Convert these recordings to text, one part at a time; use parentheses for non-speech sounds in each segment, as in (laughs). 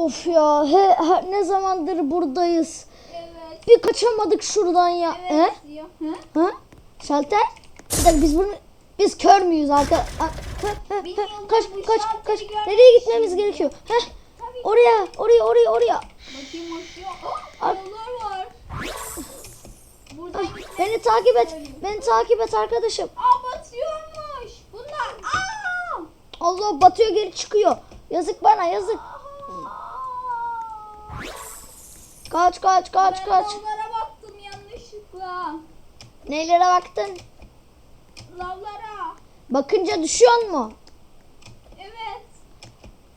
Of ya he, he- ne zamandır buradayız. Evet. Bir kaçamadık şuradan ya. Evet He? diyor. Hı? Ha? Şalter? Dakika biz bunu biz kör müyüz arka? Kaç kaç kaç. Nereye gitmemiz ya. gerekiyor? Heh. Tabii. Oraya, oraya, oraya, oraya. Bakayım bakıyor. Oh, yollar var. Buradan Ah, beni takip et. söyleyeyim. Beni takip et arkadaşım. Aa batıyormuş. Bunlar. Aa. Allah batıyor geri çıkıyor. Yazık bana yazık. Kaç kaç kaç ben kaç. lavlara baktım yanlışlıkla. Neylere baktın? Lavlara. Bakınca düşüyor mu? Evet.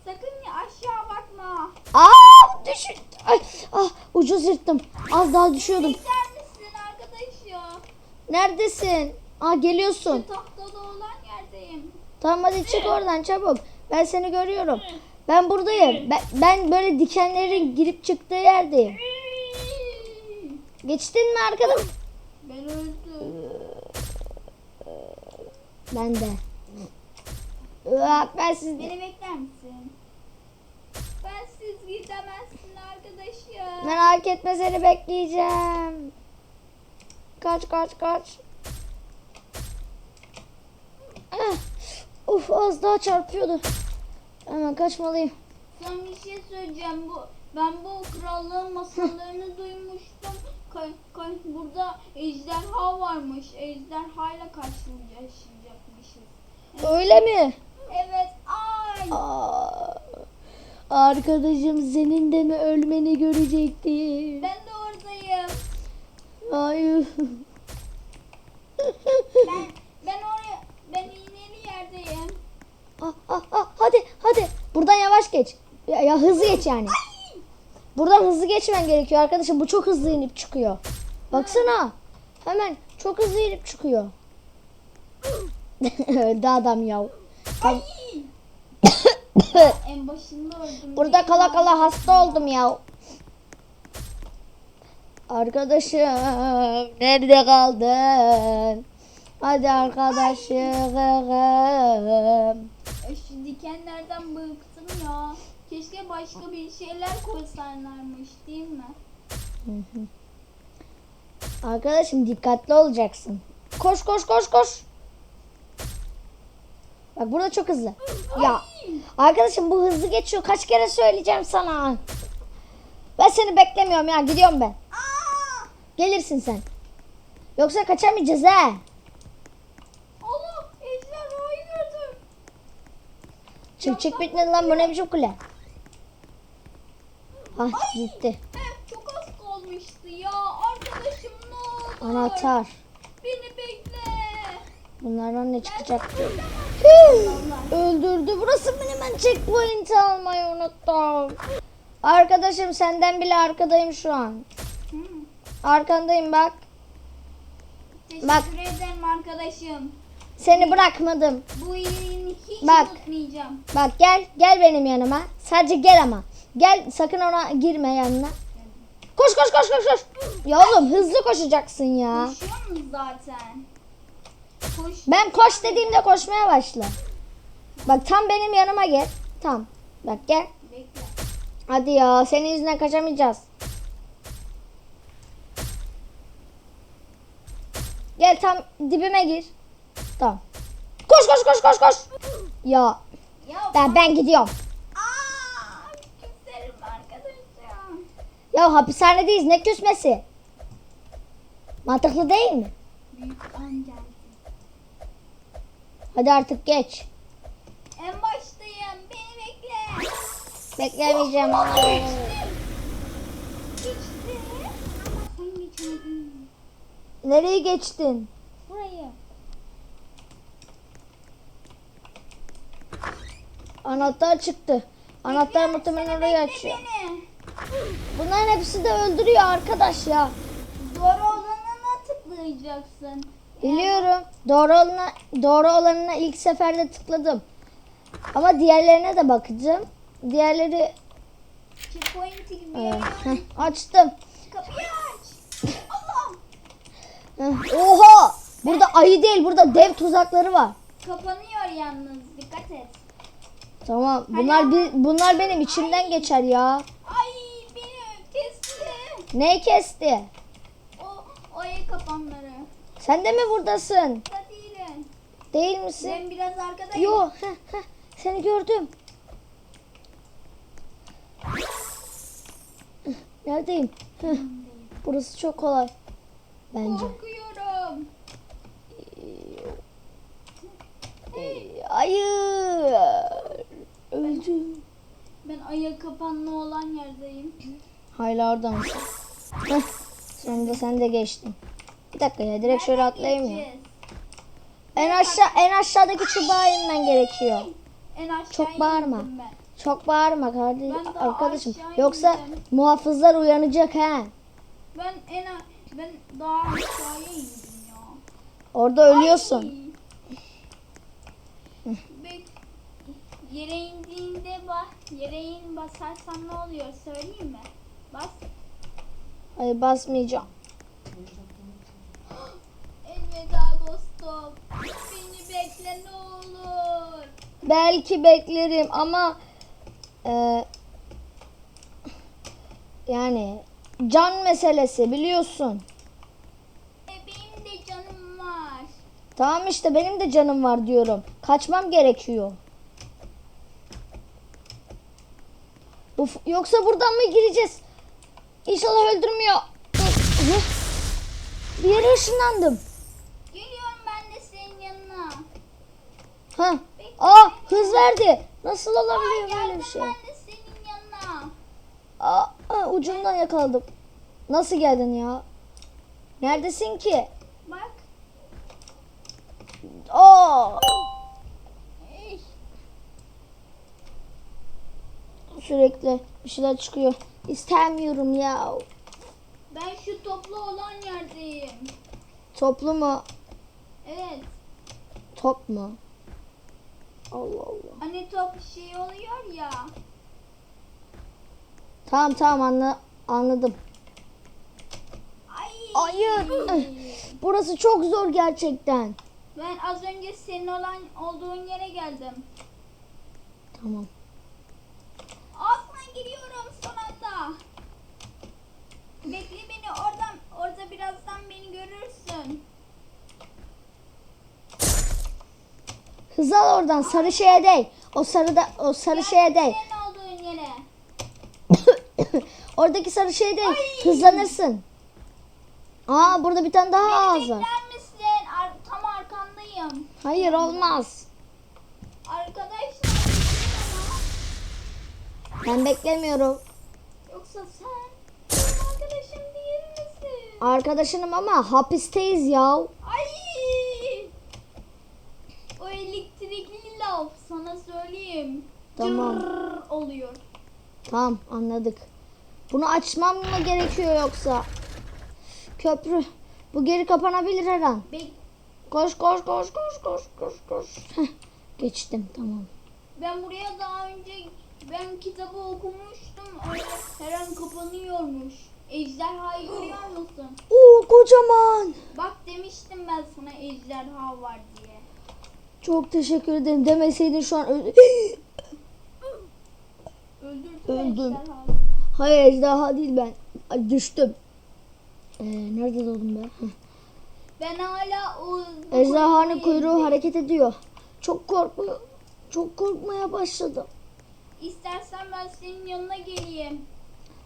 Sakın aşağı bakma. Aa düş. Ay, ah ucuz yırttım. Az daha düşüyordum. Bekler misin arkadaşım? Neredesin? Aa geliyorsun. Şu tahtada olan yerdeyim. Tamam hadi çık oradan çabuk. Ben seni görüyorum. Ben buradayım. Ben, ben böyle dikenlerin girip çıktığı yerdeyim. Geçtin mi arkadaş? Ben öldüm. Ben de. Ben siz Beni bekler misin? Ben siz gidemezsin arkadaşım. merak etme seni bekleyeceğim. Kaç kaç kaç. Ah, Uf az daha çarpıyordu. Hemen kaçmalıyım. Son bir şey söyleyeceğim. Bu ben bu krallığın masallarını (laughs) duymuştum. Ka- ka- burada ejderha varmış. Ejderhayla karşılaşacakmışız. Öyle mi? Evet. Ay. Aa, arkadaşım senin de mi ölmeni görecektim? Ben de oradayım. Hayır. Ben ben oraya ben iğneli yerdeyim. Ah, ah, ah. Buradan yavaş geç. Ya, ya hızlı geç yani. Buradan hızlı geçmen gerekiyor arkadaşım. Bu çok hızlı inip çıkıyor. Baksana. Hemen çok hızlı inip çıkıyor. (laughs) Öldü adam ya. Ay. (coughs) en başında öldüm. Burada kala kala hasta oldum ya. Arkadaşım nerede kaldın? Hadi arkadaşım. Dikenlerden bıktım ya. Keşke başka bir şeyler koysalarmış değil mi? Arkadaşım dikkatli olacaksın. Koş koş koş koş. Bak burada çok hızlı. Ya arkadaşım bu hızlı geçiyor. Kaç kere söyleyeceğim sana. Ben seni beklemiyorum ya. Gidiyorum ben. Gelirsin sen. Yoksa kaçamayacağız ha. Allah ejderhayı gördüm. Çık çık bitmedi lan bu ne biçim kule. Ah gitti. Çok az kalmıştı ya. Arkadaşım ne olur. Anahtar. Beni bekle. Bunlardan ne çıkacak? Öldürdü. Burası benim ben checkpoint almayı unuttum. Arkadaşım senden bile arkadayım şu an. Arkandayım bak. Teşekkür Bak. ederim arkadaşım. Seni bırakmadım. Bu iyiliğini hiç Bak. unutmayacağım. Bak gel gel benim yanıma. Sadece gel ama. Gel sakın ona girme yanına. Koş koş koş koş koş. Ya oğlum hızlı koşacaksın ya. Koşuyorum zaten. Koş. Ben koş dediğimde koşmaya başla. Bak tam benim yanıma gel. Tam. Bak gel. Bekle. Hadi ya senin yüzünden kaçamayacağız. Gel tam dibime gir. Tamam. Koş koş koş koş koş. Ya Ya ben ben gidiyorum. Aa, küserim arkadaşım. Ya hapishanedeyiz ne küsmesi? Mantıklı değil mi? Büyük an geldi. Hadi artık geç. En baştayım. Beni bekle. Beklemeyeceğim. Geçti. Ama sen geçmedin. Nereye geçtin? Anahtar çıktı. Anahtar muhtemelen orayı açıyor. beni. Bunların hepsi de öldürüyor arkadaş ya. Doğru olanına tıklayacaksın. Biliyorum. Doğru olana, doğru olanına ilk seferde tıkladım. Ama diğerlerine de bakacağım. Diğerleri Checkpoint'i gibi. Ee, heh, açtım. Kapıyı aç. Heh, Oha! Burada ayı değil, burada dev tuzakları var. Kapanıyor yalnız. Dikkat et. Tamam. Bunlar bir, bunlar benim içimden geçer ya. Ay beni kesti. Ne kesti? O, o el kapanları. Sen de mi buradasın? Da değilim. Değil misin? Ben biraz arkadayım. Yo. heh, heh. Seni gördüm. Neredeyim? Heh. Burası çok kolay. Bence. Korkuyorum. Hayır. Öldüm. Ben aya kapanlı olan yerdeyim. Hala orada mısın? Heh. Sonunda sen de geçtin. Bir dakika ya direkt şöyle atlayayım ya. En aşağı en aşağıdaki çubuğa inmen gerekiyor. En aşağı Çok bağırma. Çok bağırma kardeşim arkadaşım. Yoksa indim. muhafızlar uyanacak ha. Ben en ben daha aşağıya indim ya. Orada ölüyorsun. Ay. Bek, yere indiğinde bak, yere in basarsan ne oluyor söyleyeyim mi? Bas. Hayır basmayacağım. (gasps) Elveda dostum. Beni bekle ne olur. Belki beklerim ama e, yani can meselesi biliyorsun. E, benim de canım var. Tamam işte benim de canım var diyorum. Kaçmam gerekiyor. Uf, yoksa buradan mı gireceğiz? İnşallah öldürmüyor. Bir yere ışınlandım. Geliyorum ben de senin yanına. Ha. Aa hız verdi. Nasıl olabiliyor böyle geldim bir şey? ben de senin yanına. Aa, aa, ucundan yakaladım. Nasıl geldin ya? Neredesin ki? Bak. Aa, sürekli bir şeyler çıkıyor. İstemiyorum ya. Ben şu toplu olan yerdeyim. Toplu mu? Evet. Top mu? Allah Allah. Hani top şey oluyor ya. Tamam tamam anla, anladım. Ay. Hayır. (clears throat) Burası çok zor gerçekten. Ben az önce senin olan olduğun yere geldim. Tamam. Bekle beni oradan orada birazdan beni görürsün. Hız al oradan sarı şeye değ. O sarıda o sarı şeye değ. Senin olduğun yere. (coughs) Oradaki sarı şeye değ. Hızlanırsın. Aa burada bir tane daha Beni ağız var. bekler misin? Ar- tam arkandayım. Hayır olmaz. Arkadaşlar. Ben beklemiyorum. Yoksa sen arkadaşım değil misin? Arkadaşınım ama hapisteyiz ya. Ay! O elektrikli laf sana söyleyeyim. Tamam. Cırrr oluyor. Tamam anladık. Bunu açmam mı gerekiyor yoksa? Köprü. Bu geri kapanabilir her an. Bek Koş koş koş koş koş koş koş. Heh, geçtim tamam. ben buraya daha önce ben kitabı okumuştum. Her an kapanıyormuş. Ejderhayı görüyor musun? Oo kocaman. Bak demiştim ben sana ejderha var diye. Çok teşekkür ederim. Demeseydin şu an. Öldürdüm Öldüm. ejderhayı. Hayır ejderha değil ben. Ay, düştüm. Ee, nerede doğdum ben? Ben hala o Ejderhanın kuyruğu hareket ediyor. Çok korkma. Çok korkmaya başladım. İstersen ben senin yanına geleyim.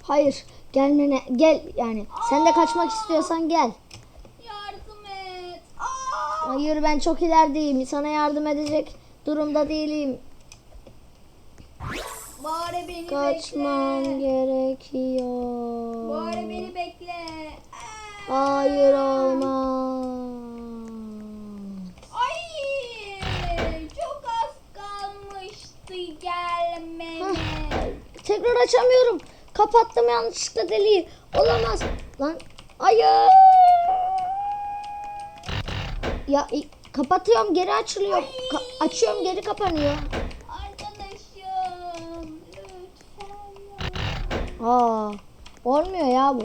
Hayır gelmene gel yani. Sen de kaçmak istiyorsan gel. Yardım et. Aa! Hayır ben çok ilerideyim. Sana yardım edecek durumda değilim. Bari beni Kaçmam bekle. gerekiyor. Bari beni bekle. Aa! Hayır olmaz. Ay! Çok az kalmıştı gelmene. Tekrar açamıyorum. Kapattım yanlışlıkla deliği. Olamaz. Lan hayır. Ya kapatıyorum geri açılıyor. Ka- açıyorum geri kapanıyor. Arkadaşım lütfen. Aa, olmuyor ya bu.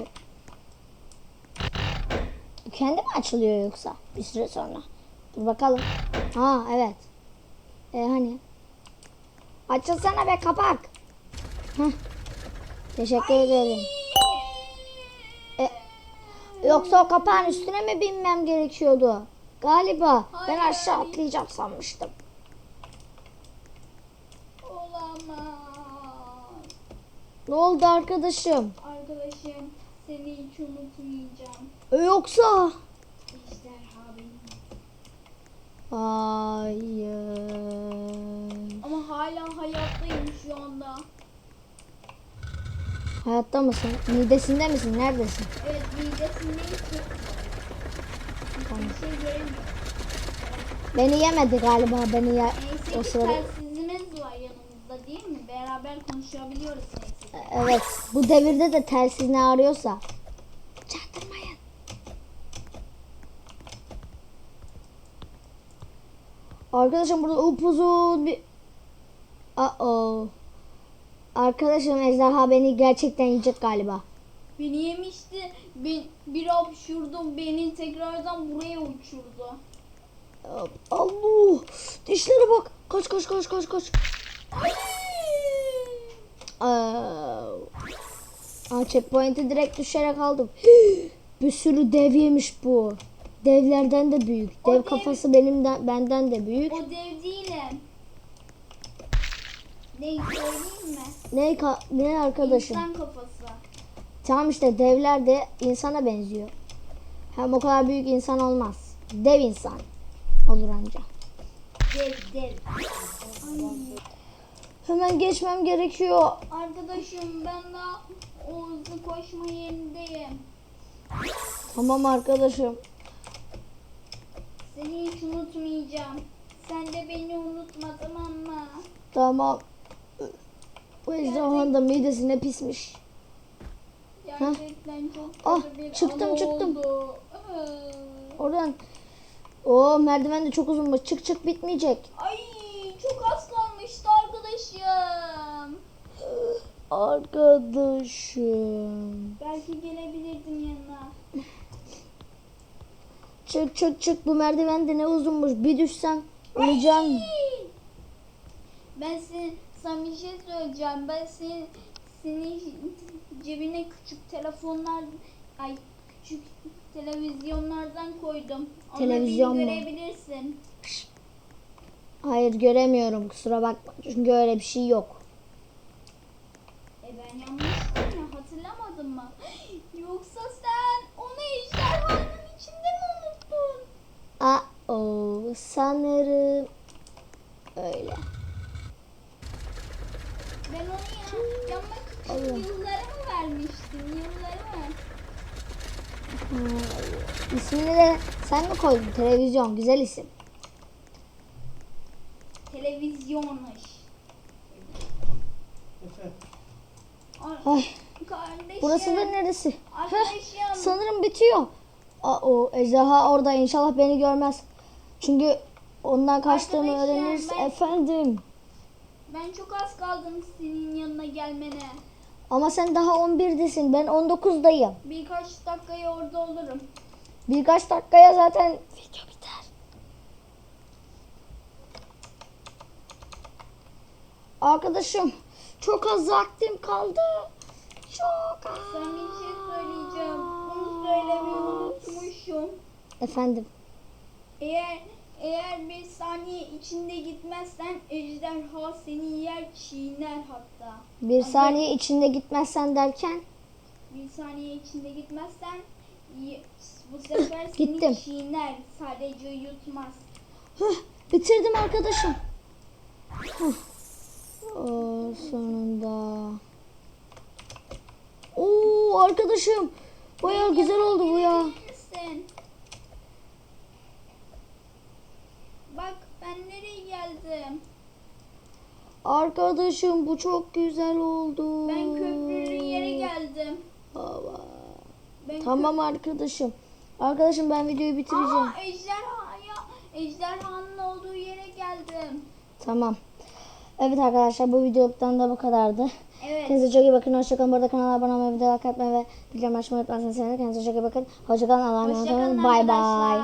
Kendi mi açılıyor yoksa bir süre sonra? Dur bakalım. Ha evet. E hani? Açılsana be kapak. Heh. Teşekkür ederim. E, yoksa o kapağın üstüne mi binmem gerekiyordu? Galiba. Ben Hayır. aşağı atlayacağım sanmıştım. Olamaz. Ne oldu arkadaşım? Arkadaşım seni hiç unutmayacağım. E, yoksa? Ejderha benim. Hayır. Ama hala hayattayım şu anda. Hayatta mısın? Midesinde misin? Neredesin? Evet midesindeyim. Tamam. Bir şey. Beni yemedi galiba. Beni ye Neyse o sırada. telsizimiz var yanımızda değil mi? Beraber konuşabiliyoruz neyse. Evet. Bu devirde de telsiz ne arıyorsa. Çaktırmayın. Arkadaşım burada upuzun bir... Uh-oh. Arkadaşım ejderha beni gerçekten yiyecek galiba. Beni yemişti. Bir, bir hapşurdum. Beni tekrardan buraya uçurdu. Allah! Dişlere bak. Kaç kaç kaç kaç kaç. Aa, checkpoint'e direkt düşerek aldım. (gasps) bir sürü dev yemiş bu. Devlerden de büyük. O Dev dev- kafası benimden benden de büyük. O dev değilim. Ne söyleyeyim mi? Ne ne arkadaşım? İnsan kafası. Tamam işte devler de insana benziyor. Hem o kadar büyük insan olmaz. Dev insan olur anca. Dev dev. Ay. Hemen geçmem gerekiyor. Arkadaşım ben daha o hızlı koşma yerindeyim. Tamam arkadaşım. Seni hiç unutmayacağım. Sen de beni unutma tamam mı? Tamam. Bu ejderhanın da midesine pismiş. Çok Ah, çıktım, çıktım. oldu. Oradan. O merdiven de çok uzunmuş. Çık çık bitmeyecek. Ay çok az kalmıştı arkadaşım. Arkadaşım. Belki gelebilirdim yanına. Çık çık çık bu merdiven de ne uzunmuş. Bir düşsem öleceğim. Ben seni, sana bir şey söyleyeceğim. Ben seni, seni cebine küçük telefonlar, ay küçük televizyonlardan koydum. Televizyon beni mu? görebilirsin. Hayır göremiyorum kusura bakma. Çünkü öyle bir şey yok. E ben yanlıştım ya hatırlamadın mı? Yoksa sen onu ejderhanın içinde mi unuttun? Aa, o sanırım öyle. Ben onu ya, için Allah. yıllarımı vermiştim. Yıllarımı. Ha, İsmini de sen mi koydun? Televizyon güzel isim. Televizyonmuş. Ay, Kardeşim. burası da neresi? Heh, sanırım bitiyor. Aa, o ejderha orada inşallah beni görmez. Çünkü ondan kaçtığımı öğrenirse efendim. Ben çok az kaldım senin yanına gelmene. Ama sen daha 11'desin. Ben 19'dayım. Birkaç dakikaya orada olurum. Birkaç dakikaya zaten video biter. Arkadaşım çok az vaktim kaldı. Çok az. Sana bir şey söyleyeceğim. Bunu söylemeyi unutmuşum. Efendim. Eğer eğer bir saniye içinde gitmezsen ejderha seni yer çiğner hatta. Bir saniye içinde gitmezsen derken Bir saniye içinde gitmezsen bu sefer (coughs) seni Gittim. çiğner. Sadece yutmaz. Hıh, bitirdim arkadaşım. Hıh. Oo, sonunda. Oo arkadaşım. Baya güzel oldu bu ya. Misin? Bak ben nereye geldim? Arkadaşım bu çok güzel oldu. Ben köprülü yere geldim. Baba. Ben Tamam arkadaşım. Arkadaşım ben videoyu bitireceğim. Aa, ejderhaya, ejderhanın olduğu yere geldim. Tamam. Evet arkadaşlar bu videodan da bu kadardı. Evet. Kendinize çok iyi bakın. Hoşçakalın. Burada kanala abone olmayı, video like atmayı ve bildirim açmayı unutmazsanız sevinirim. Kendinize çok iyi bakın. Hoşçakalın. Allah'a emanet olun. Bay bay.